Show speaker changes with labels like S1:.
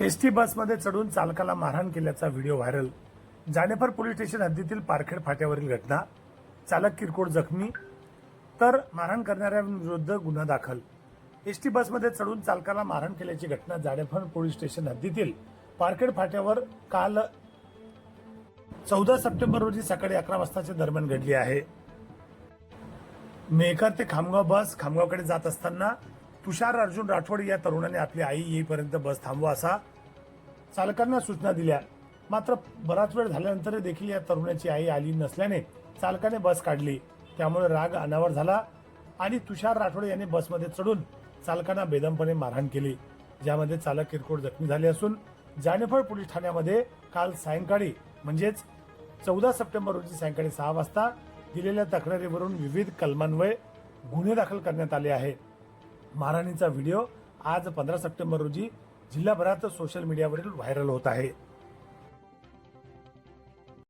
S1: S T बसमध्ये चढून चालकाला मारहाण केल्याचा video viral. Janephal police station हद्दीतील पारखेड फाट्यावरील घटना. चालक किरकोळ जखमी. तर मारहाण करणाऱ्यांविरुद्ध गुन्हा दाखल. एस टी बसमध्ये चढून चालकाला मारहाण केल्याची घटना जाडेफर पोलीस स्टेशन हद्दीतील पारखेड फाट्यावर काल चौदा सप्टेंबर रोजी सकाळी अकरा वाजताच्या दरम्यान घडली आहे. मेहकर ते खामगाव बस खामगावकडे जात असताना तुषार अर्जुन राठोड या तरुणाने आपली आई येईपर्यंत बस थांबवा असा चालकांना सूचना दिल्या. मात्र बराच वेळ झाल्यानंतर देखील या तरुणाची आई आली नसल्याने चालकाने बस काढली. त्यामुळे राग अनावर झाला आणि तुषार राठोड यांनी बसमध्ये चढून चालकांना बेदमपणे मारहाण केली. ज्यामध्ये चालक किरकोळ जखमी झाले असून जानेफळ पोलीस ठाण्यामध्ये काल सायंकाळी म्हणजेच चौदा सप्टेंबर रोजी सायंकाळी सहा वाजता दिलेल्या तक्रारीवरून विविध कलमान्वये गुन्हे दाखल करण्यात आले आहे. मारहाणीचा व्हिडिओ आज पंधरा सप्टेंबर रोजी जिल्हाभरात सोशल मीडियावरील व्हायरल होत आहे.